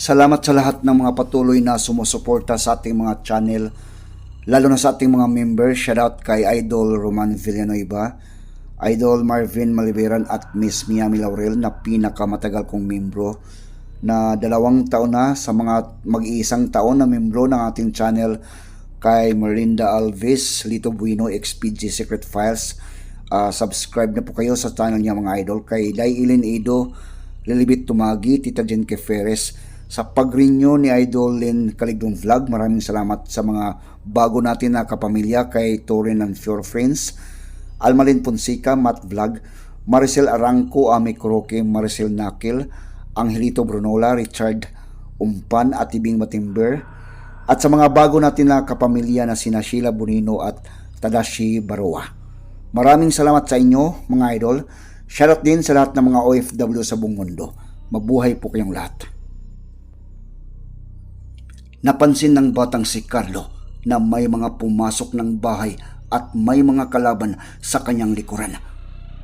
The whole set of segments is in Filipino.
Salamat sa lahat ng mga patuloy na sumusuporta sa ating mga channel, lalo na sa ating mga members. Shoutout kay Idol Roman Villanueva, Idol Marvin Maliberan at Miss Miami Laurel na pinakamatagal kong membro na dalawang taon na sa mga mag-iisang taon na membro ng ating channel kay Marinda Alves, Lito Bueno, XPG Secret Files. Ah, subscribe na po kayo sa channel niya mga idol kay Dai Ilin Edo, Lilibit Tumagi, Tita Jen Keferes sa pag-renew ni Idol Lin Kaligdong Vlog. Maraming salamat sa mga bago natin na kapamilya kay Torin and Pure Friends, Almalin Ponsica, Matt Vlog, Maricel Arangco, Ami Kroke, Maricel Nakil, Angelito Brunola, Richard Umpan at Ibing Matimber, at sa mga bago natin na kapamilya na sina Sheila Bonino at Tadashi Baroa. Maraming salamat sa inyo mga idol. Shoutout din sa lahat ng mga OFW sa buong mundo. Mabuhay po kayong lahat. Napansin ng batang si Carlo na may mga pumasok ng bahay at may mga kalaban sa kanyang likuran.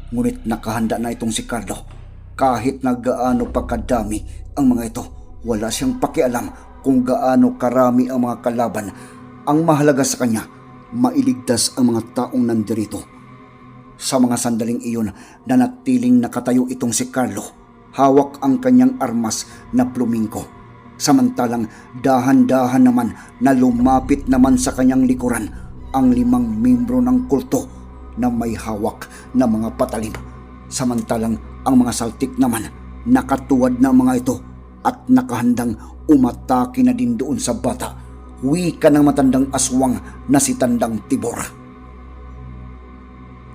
Ngunit nakahanda na itong si Carlo. Kahit na gaano pa kadami ang mga ito, wala siyang pakialam kung gaano karami ang mga kalaban. Ang mahalaga sa kanya, mailigtas ang mga taong nandirito. Sa mga sandaling iyon, nanatiling nakatayo itong si Carlo. Hawak ang kanyang armas na plumingko. Samantalang dahan-dahan naman na lumapit naman sa kanyang likuran ang limang membro ng kulto na may hawak na mga patalim. Samantalang ang mga saltik naman nakatuwad na mga ito at nakahandang umatake na din doon sa bata. Wika ng matandang aswang na si Tandang Tibor.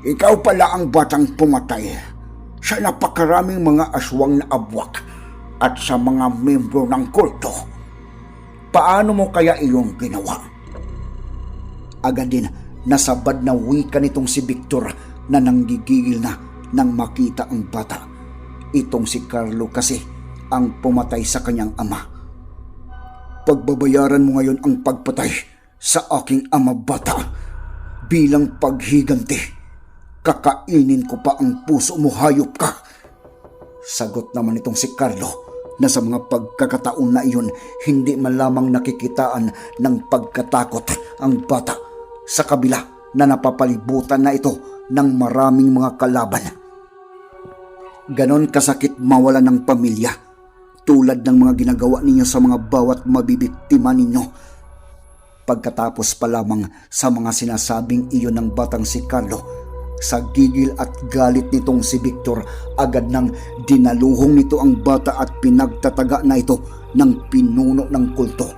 Ikaw pala ang batang pumatay sa napakaraming mga aswang na abwak at sa mga membro ng kulto. Paano mo kaya iyong ginawa? Agad din nasabad na wika nitong si Victor na nanggigigil na nang makita ang bata. Itong si Carlo kasi ang pumatay sa kanyang ama. Pagbabayaran mo ngayon ang pagpatay sa aking ama bata bilang paghiganti kakainin ko pa ang puso mo hayop ka. Sagot naman itong si Carlo na sa mga pagkakataon na iyon hindi man lamang nakikitaan ng pagkatakot ang bata sa kabila na napapalibutan na ito ng maraming mga kalaban. Ganon kasakit mawala ng pamilya tulad ng mga ginagawa ninyo sa mga bawat mabibiktima ninyo. Pagkatapos pa lamang sa mga sinasabing iyon ng batang si Carlo, sa gigil at galit nitong si Victor, agad nang dinaluhong nito ang bata at pinagtataga na ito ng pinuno ng kulto.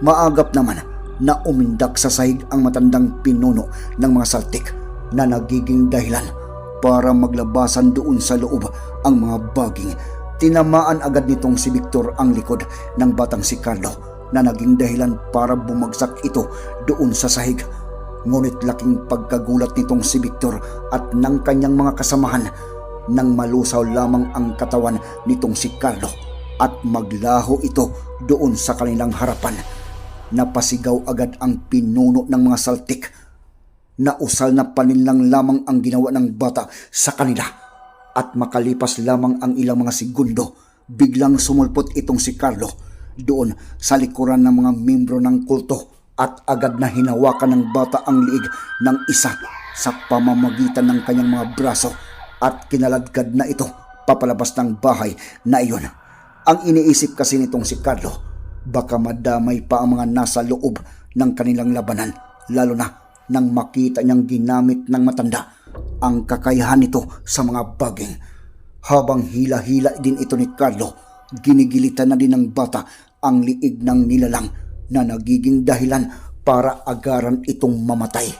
Maagap naman na umindak sa sahig ang matandang pinuno ng mga saltik na nagiging dahilan para maglabasan doon sa loob ang mga baging. Tinamaan agad nitong si Victor ang likod ng batang si Carlo na naging dahilan para bumagsak ito doon sa sahig Ngunit laking pagkagulat nitong si Victor at ng kanyang mga kasamahan nang malusaw lamang ang katawan nitong si Carlo at maglaho ito doon sa kanilang harapan. Napasigaw agad ang pinuno ng mga saltik na usal na paninlang lamang ang ginawa ng bata sa kanila at makalipas lamang ang ilang mga segundo biglang sumulpot itong si Carlo doon sa likuran ng mga membro ng kulto at agad na hinawakan ng bata ang liig ng isa sa pamamagitan ng kanyang mga braso at kinaladkad na ito papalabas ng bahay na iyon. Ang iniisip kasi nitong si Carlo, baka madamay pa ang mga nasa loob ng kanilang labanan, lalo na nang makita niyang ginamit ng matanda ang kakayahan nito sa mga baging. Habang hila-hila din ito ni Carlo, ginigilitan na din ng bata ang liig ng nilalang na nagiging dahilan para agaran itong mamatay.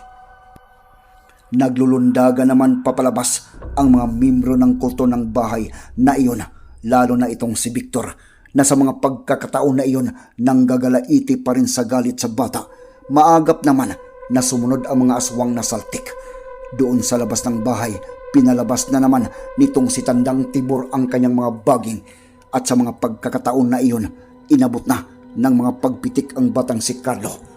Naglulundaga naman papalabas ang mga membro ng kulto ng bahay na iyon, lalo na itong si Victor, na sa mga pagkakataon na iyon nanggagalaiti pa rin sa galit sa bata. Maagap naman na sumunod ang mga aswang na saltik. Doon sa labas ng bahay, pinalabas na naman nitong si Tandang Tibor ang kanyang mga baging at sa mga pagkakataon na iyon, inabot na ng mga pagpitik ang batang si Carlo.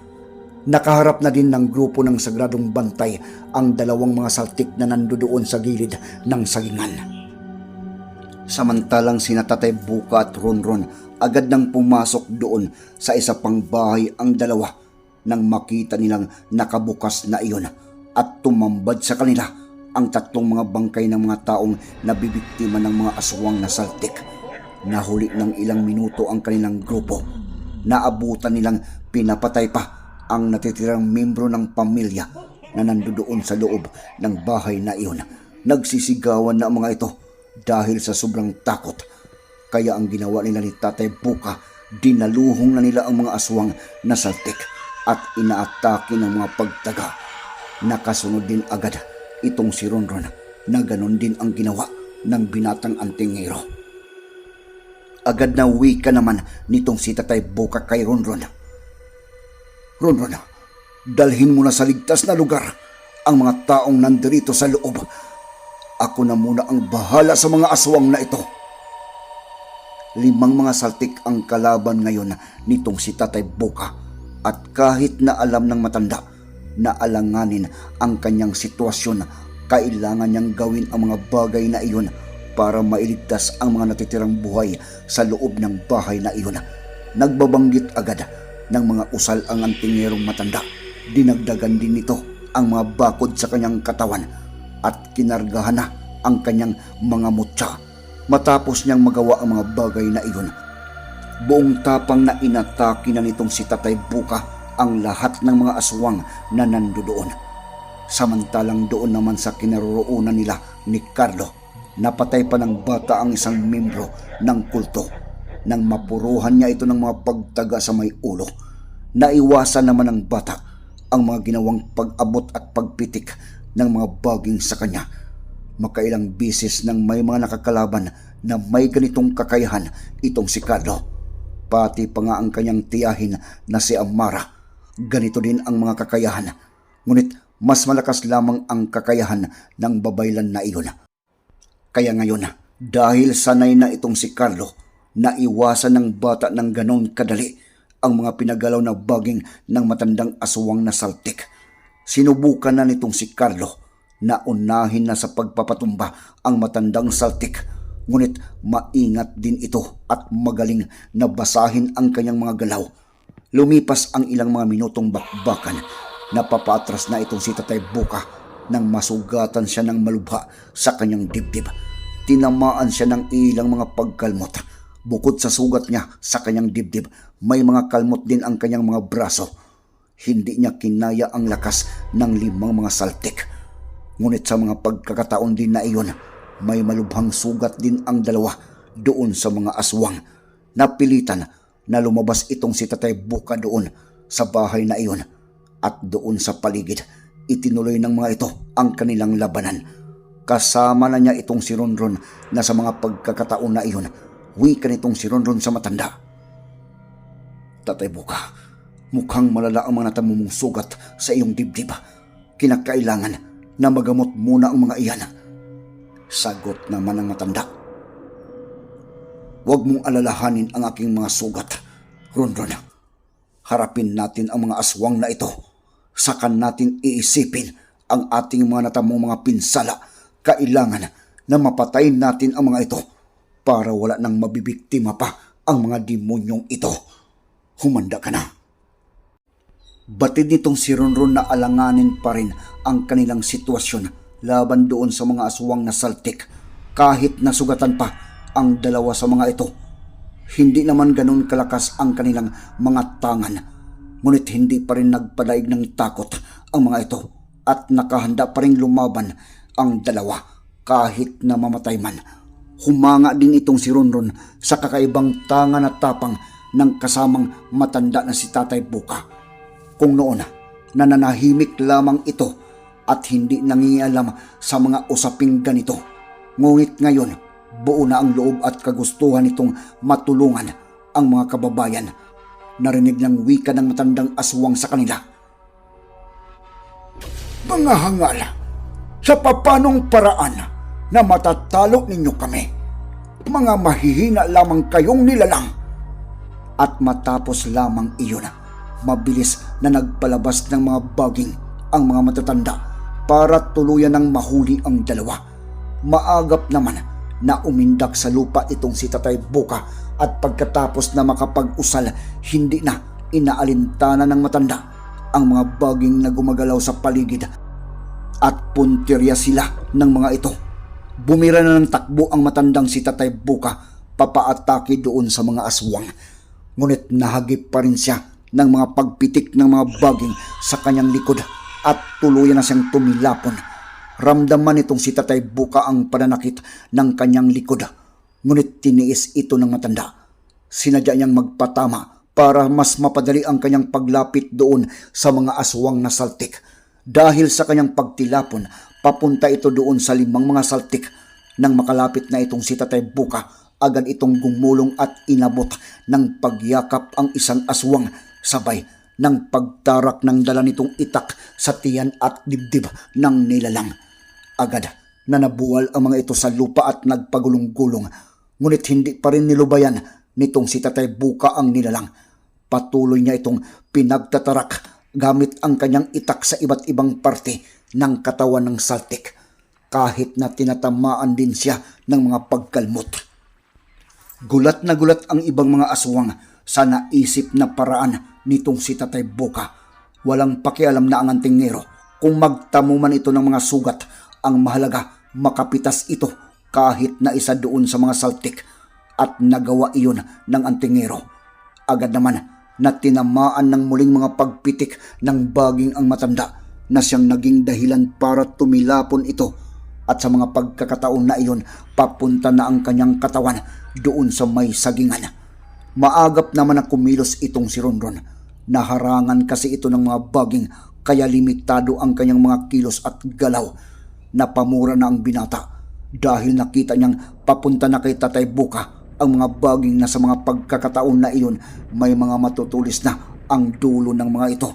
Nakaharap na din ng grupo ng sagradong bantay ang dalawang mga saltik na nandoon sa gilid ng sagingan. Samantalang sina Tatay Buka at Ronron agad nang pumasok doon sa isa pang bahay ang dalawa nang makita nilang nakabukas na iyon at tumambad sa kanila ang tatlong mga bangkay ng mga taong nabibiktima ng mga aswang na saltik. Nahuli ng ilang minuto ang kanilang grupo. Naabutan nilang pinapatay pa ang natitirang membro ng pamilya na nandoon sa loob ng bahay na iyon. Nagsisigawan na ang mga ito dahil sa sobrang takot. Kaya ang ginawa nila ni Tatay Buka, dinaluhong na nila ang mga aswang na saltik at inaatake ng mga pagtaga. Nakasunod din agad itong si Ronron na ganon din ang ginawa ng binatang antingero. Agad na wika naman nitong si Tatay Buka kay Ronron. Ronron, dalhin mo na sa ligtas na lugar ang mga taong nandirito sa loob. Ako na muna ang bahala sa mga aswang na ito. Limang mga saltik ang kalaban ngayon nitong si Tatay Buka at kahit na alam ng matanda na alanganin ang kanyang sitwasyon, kailangan niyang gawin ang mga bagay na iyon para mailigtas ang mga natitirang buhay sa loob ng bahay na iyon. Nagbabanggit agad ng mga usal ang antingerong matanda. Dinagdagan din nito ang mga bakod sa kanyang katawan at kinargahan na ang kanyang mga mutya matapos niyang magawa ang mga bagay na iyon. Buong tapang na inatake na nitong si Tatay Buka ang lahat ng mga aswang na nandoon. Samantalang doon naman sa kinaroroonan nila ni Carlo, napatay pa ng bata ang isang membro ng kulto nang mapuruhan niya ito ng mga pagtaga sa may ulo. Naiwasan naman ng bata ang mga ginawang pag-abot at pagpitik ng mga baging sa kanya makailang bisis nang may mga nakakalaban na may ganitong kakayahan itong si Carlo. Pati pa nga ang kanyang tiyahin na si Amara. Ganito din ang mga kakayahan. Ngunit mas malakas lamang ang kakayahan ng babaylan na iyon. Kaya ngayon, dahil sanay na itong si Carlo, naiwasan ng bata ng ganon kadali ang mga pinagalaw na baging ng matandang aswang na saltik. Sinubukan na nitong si Carlo na unahin na sa pagpapatumba ang matandang saltik. Ngunit maingat din ito at magaling na basahin ang kanyang mga galaw. Lumipas ang ilang mga minutong bakbakan. Napapatras na itong si Tatay Buka nang masugatan siya ng malubha sa kanyang dibdib. Tinamaan siya ng ilang mga pagkalmot. Bukod sa sugat niya sa kanyang dibdib, may mga kalmot din ang kanyang mga braso. Hindi niya kinaya ang lakas ng limang mga saltik. Ngunit sa mga pagkakataon din na iyon, may malubhang sugat din ang dalawa doon sa mga aswang. Napilitan na lumabas itong si Tatay Buka doon sa bahay na iyon at doon sa paligid itinuloy ng mga ito ang kanilang labanan. Kasama na niya itong si Ronron na sa mga pagkakataon na iyon, wika nitong si Ronron sa matanda. Tatay Buka, mukhang malala ang mga natamo mong sugat sa iyong dibdib. Kinakailangan na magamot muna ang mga iyan. Sagot naman ng matanda. Huwag mong alalahanin ang aking mga sugat, Ronron. Harapin natin ang mga aswang na ito. Sakan natin iisipin ang ating mga natamong mga pinsala. Kailangan na mapatayin natin ang mga ito para wala nang mabibiktima pa ang mga demonyong ito. Humanda ka na. Batid nitong si Ronron na alanganin pa rin ang kanilang sitwasyon laban doon sa mga aswang na saltik kahit nasugatan pa ang dalawa sa mga ito. Hindi naman ganun kalakas ang kanilang mga tangan. Ngunit hindi pa rin nagpadaig ng takot ang mga ito at nakahanda pa rin lumaban ang dalawa kahit na mamatay man. Humanga din itong si Ronron sa kakaibang tangan at tapang ng kasamang matanda na si Tatay Buka. Kung noon, nananahimik lamang ito at hindi nangialam sa mga usaping ganito. Ngunit ngayon, buo na ang loob at kagustuhan nitong matulungan ang mga kababayan. Narinig ng wika ng matandang aswang sa kanila. Mga hangal, sa papanong paraan na matatalo ninyo kami, mga mahihina lamang kayong nilalang. At matapos lamang iyon, mabilis na nagpalabas ng mga baging ang mga matatanda para tuluyan ng mahuli ang dalawa. Maagap naman na umindak sa lupa itong si Tatay Buka at pagkatapos na makapag-usal, hindi na inaalintana ng matanda ang mga baging na gumagalaw sa paligid at puntirya sila ng mga ito. Bumira na ng takbo ang matandang si Tatay Buka papaatake doon sa mga aswang. Ngunit nahagip pa rin siya ng mga pagpitik ng mga baging sa kanyang likod at tuluyan na siyang tumilapon. Ramdaman itong si Tatay Buka ang pananakit ng kanyang likod. Ngunit tiniis ito ng matanda. Sinadya niyang magpatama para mas mapadali ang kanyang paglapit doon sa mga aswang na saltik. Dahil sa kanyang pagtilapon, papunta ito doon sa limang mga saltik. Nang makalapit na itong si Tatay Buka, agad itong gumulong at inabot ng pagyakap ang isang aswang sabay ng pagtarak ng dala nitong itak sa tiyan at dibdib ng nilalang. Agad na nabuwal ang mga ito sa lupa at nagpagulong-gulong. Ngunit hindi pa rin nilubayan nitong si Tatay Buka ang nilalang. Patuloy niya itong pinagtatarak gamit ang kanyang itak sa iba't ibang parte ng katawan ng saltik kahit na tinatamaan din siya ng mga pagkalmot. Gulat na gulat ang ibang mga aswang sa naisip na paraan nitong si Tatay Boka. Walang pakialam na ang antingero kung magtamo man ito ng mga sugat. Ang mahalaga, makapitas ito kahit na isa doon sa mga saltik at nagawa iyon ng antingero. Agad naman na tinamaan ng muling mga pagpitik ng baging ang matanda na siyang naging dahilan para tumilapon ito at sa mga pagkakataon na iyon papunta na ang kanyang katawan doon sa may sagingan. Maagap naman na kumilos itong si Ronron. Naharangan kasi ito ng mga baging kaya limitado ang kanyang mga kilos at galaw. Napamura na ang binata dahil nakita niyang papunta na kay Tatay Buka ang mga baging na sa mga pagkakataon na iyon may mga matutulis na ang dulo ng mga ito.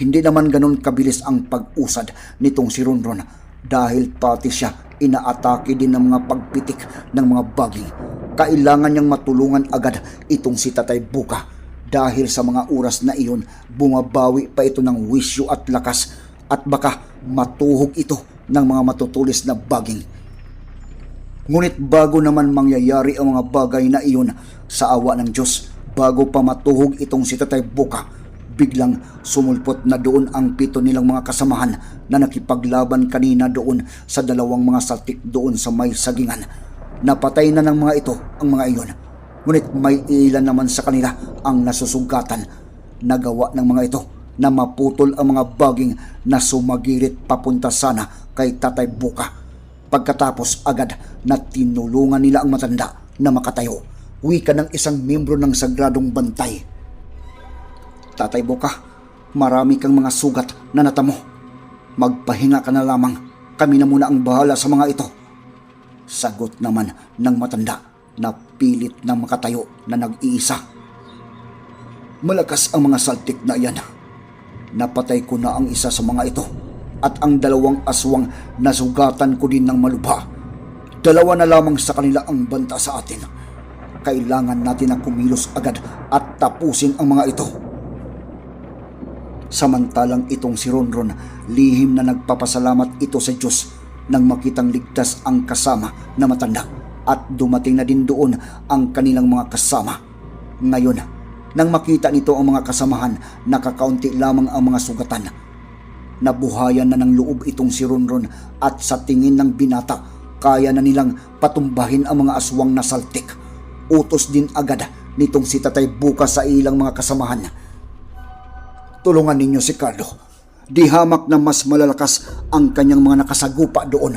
Hindi naman ganon kabilis ang pag-usad nitong si Ronron dahil pati siya inaatake din ng mga pagpitik ng mga baging. Kailangan niyang matulungan agad itong si Tatay Buka dahil sa mga oras na iyon bumabawi pa ito ng wisyo at lakas at baka matuhog ito ng mga matutulis na baging. Ngunit bago naman mangyayari ang mga bagay na iyon sa awa ng Diyos, bago pa matuhog itong si Tatay Buka, biglang sumulpot na doon ang pito nilang mga kasamahan na nakipaglaban kanina doon sa dalawang mga saltik doon sa may sagingan. Napatay na ng mga ito ang mga iyon. Ngunit may ilan naman sa kanila ang nasusugatan. Nagawa ng mga ito na maputol ang mga baging na sumagirit papunta sana kay Tatay Buka. Pagkatapos agad na tinulungan nila ang matanda na makatayo. Wika ng isang membro ng sagradong bantay. Tatay Buka, marami kang mga sugat na natamo. Magpahinga ka na lamang. Kami na muna ang bahala sa mga ito. Sagot naman ng matanda na pilit na makatayo na nag-iisa. Malakas ang mga saltik na iyan. Napatay ko na ang isa sa mga ito at ang dalawang aswang nasugatan ko din ng malubha. Dalawa na lamang sa kanila ang banta sa atin. Kailangan natin na kumilos agad at tapusin ang mga ito. Samantalang itong si Ronron, lihim na nagpapasalamat ito sa Diyos nang makitang ligtas ang kasama na matanda at dumating na din doon ang kanilang mga kasama. Ngayon, nang makita nito ang mga kasamahan, nakakaunti lamang ang mga sugatan. Nabuhayan na ng loob itong si Ronron at sa tingin ng binata, kaya na nilang patumbahin ang mga aswang na saltik. Utos din agad nitong si Tatay Buka sa ilang mga kasamahan tulungan ninyo si Carlo. Di hamak na mas malalakas ang kanyang mga nakasagupa doon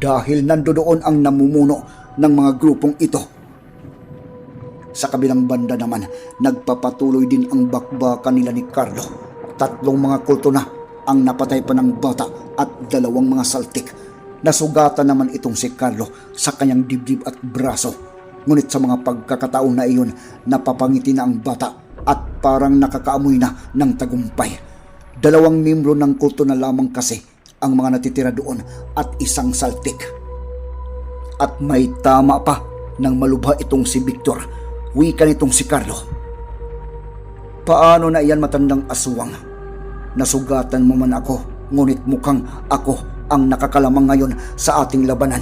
dahil nando doon ang namumuno ng mga grupong ito. Sa kabilang banda naman, nagpapatuloy din ang bakbakan nila ni Carlo. Tatlong mga kulto na ang napatay pa ng bata at dalawang mga saltik. Nasugatan naman itong si Carlo sa kanyang dibdib at braso. Ngunit sa mga pagkakataon na iyon, napapangiti na ang bata at parang nakakaamoy na ng tagumpay. Dalawang membro ng kulto na lamang kasi ang mga natitira doon at isang saltik. At may tama pa ng malubha itong si Victor. Wika nitong si Carlo. Paano na iyan matandang aswang? Nasugatan mo man ako, ngunit mukhang ako ang nakakalamang ngayon sa ating labanan.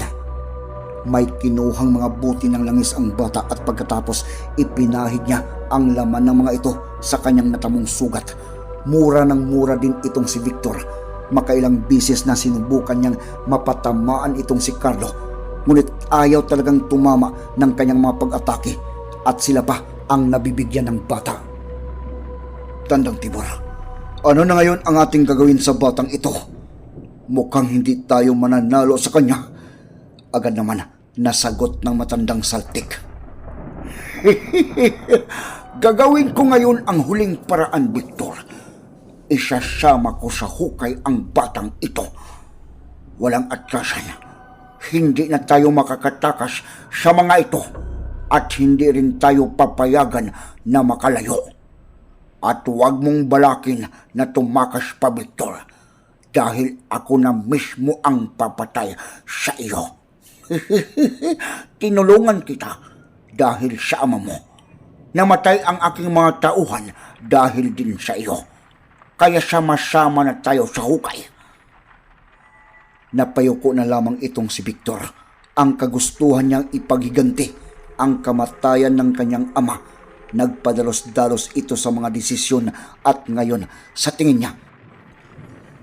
May kinuhang mga buti ng langis ang bata at pagkatapos ipinahid niya ang laman ng mga ito sa kanyang natamong sugat. Mura ng mura din itong si Victor. Makailang bisis na sinubukan niyang mapatamaan itong si Carlo. Ngunit ayaw talagang tumama ng kanyang mga pag-atake at sila pa ang nabibigyan ng bata. Tandang Tibor, ano na ngayon ang ating gagawin sa batang ito? Mukhang hindi tayo mananalo sa kanya. Agad naman nasagot ng matandang saltik. Gagawin ko ngayon ang huling paraan, Victor. Isasama ko sa hukay ang batang ito. Walang atrasan. Hindi na tayo makakatakas sa mga ito at hindi rin tayo papayagan na makalayo. At huwag mong balakin na tumakas pa, Victor, dahil ako na mismo ang papatay sa iyo. Tinulungan kita dahil sa ama mo. Namatay ang aking mga tauhan dahil din sa iyo. Kaya sama-sama na tayo sa hukay. Napayuko na lamang itong si Victor. Ang kagustuhan niyang ipaghiganti ang kamatayan ng kanyang ama. Nagpadalos-dalos ito sa mga desisyon at ngayon sa tingin niya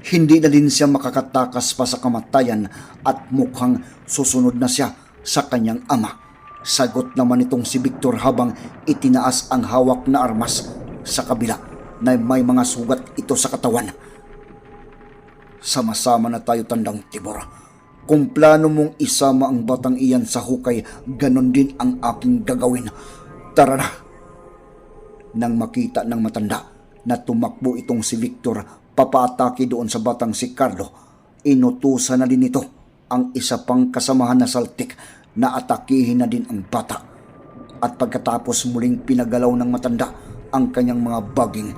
hindi na din siya makakatakas pa sa kamatayan at mukhang susunod na siya sa kanyang ama. Sagot naman itong si Victor habang itinaas ang hawak na armas sa kabila na may mga sugat ito sa katawan. Sama-sama na tayo tandang tibor. Kung plano mong isama ang batang iyan sa hukay, ganon din ang aking gagawin. Tara na! Nang makita ng matanda na tumakbo itong si Victor papaatake doon sa batang si Carlo, inutusan na din ito ang isa pang kasamahan na saltik na atakihin na din ang bata. At pagkatapos muling pinagalaw ng matanda ang kanyang mga baging,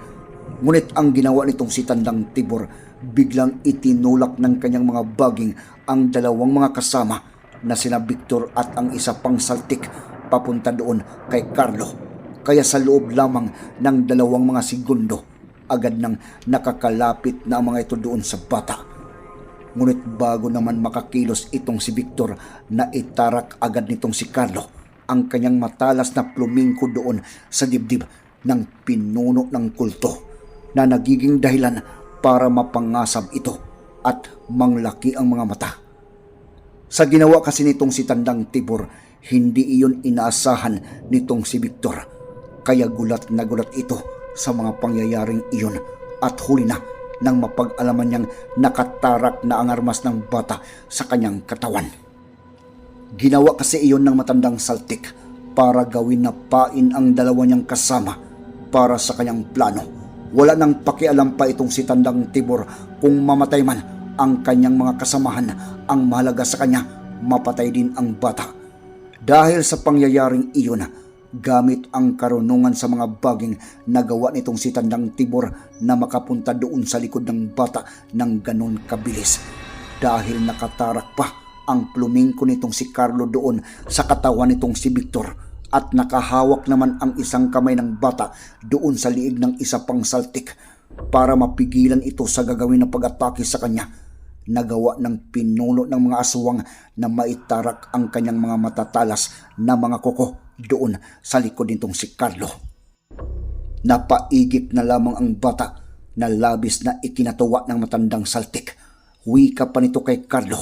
ngunit ang ginawa nitong si Tandang Tibor, biglang itinulak ng kanyang mga baging ang dalawang mga kasama na sina Victor at ang isa pang saltik papunta doon kay Carlo. Kaya sa loob lamang ng dalawang mga segundo, agad nang nakakalapit na ang mga ito doon sa bata. Ngunit bago naman makakilos itong si Victor na itarak agad nitong si Carlo ang kanyang matalas na plumingko doon sa dibdib ng pinuno ng kulto na nagiging dahilan para mapangasab ito at manglaki ang mga mata. Sa ginawa kasi nitong si Tandang Tibor, hindi iyon inaasahan nitong si Victor. Kaya gulat na gulat ito sa mga pangyayaring iyon at huli na nang mapag-alaman niyang nakatarak na ang armas ng bata sa kanyang katawan. Ginawa kasi iyon ng matandang saltik para gawin na pain ang dalawa niyang kasama para sa kanyang plano. Wala nang pakialam pa itong si Tandang Tibor kung mamatay man ang kanyang mga kasamahan. Ang mahalaga sa kanya, mapatay din ang bata. Dahil sa pangyayaring iyon, gamit ang karunungan sa mga baging nagawa nitong si Tandang Tibor na makapunta doon sa likod ng bata ng ganon kabilis. Dahil nakatarak pa ang plumingko nitong si Carlo doon sa katawan nitong si Victor. At nakahawak naman ang isang kamay ng bata doon sa liig ng isa pang saltik. Para mapigilan ito sa gagawin na pag-atake sa kanya nagawa ng pinuno ng mga aswang na maitarak ang kanyang mga matatalas na mga koko doon sa likod nitong si Carlo. Napaigip na lamang ang bata na labis na ikinatuwa ng matandang saltik. Wika pa nito kay Carlo.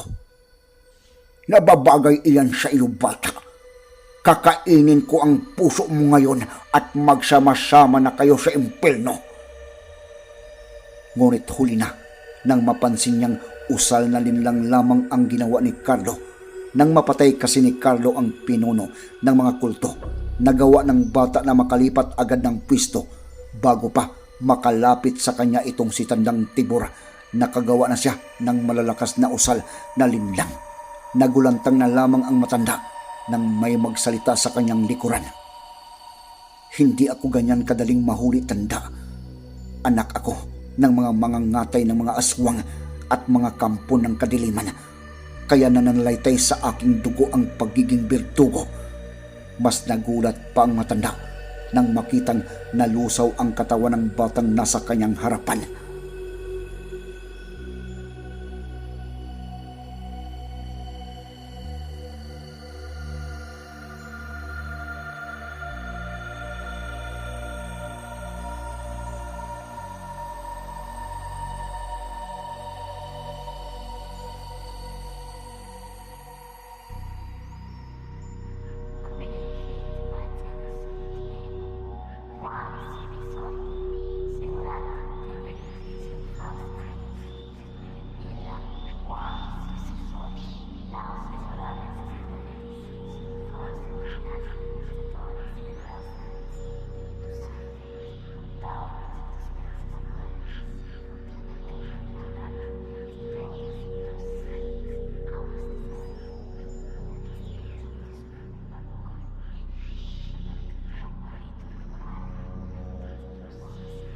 Nababagay iyan sa iyo bata. Kakainin ko ang puso mo ngayon at magsama-sama na kayo sa impelno. Ngunit huli na nang mapansin niyang usal na linlang lamang ang ginawa ni Carlo nang mapatay kasi ni Carlo ang pinuno ng mga kulto. Nagawa ng bata na makalipat agad ng pwisto bago pa makalapit sa kanya itong si Tandang Tibor. Nakagawa na siya ng malalakas na usal na linlang. Nagulantang na lamang ang matanda nang may magsalita sa kanyang likuran. Hindi ako ganyan kadaling mahuli tanda. Anak ako ng mga mangangatay ng mga aswang at mga kampo ng kadiliman. Kaya nananalaytay sa aking dugo ang pagiging birtugo. Mas nagulat pa ang matanda nang makitang nalusaw ang katawan ng batang nasa kanyang harapan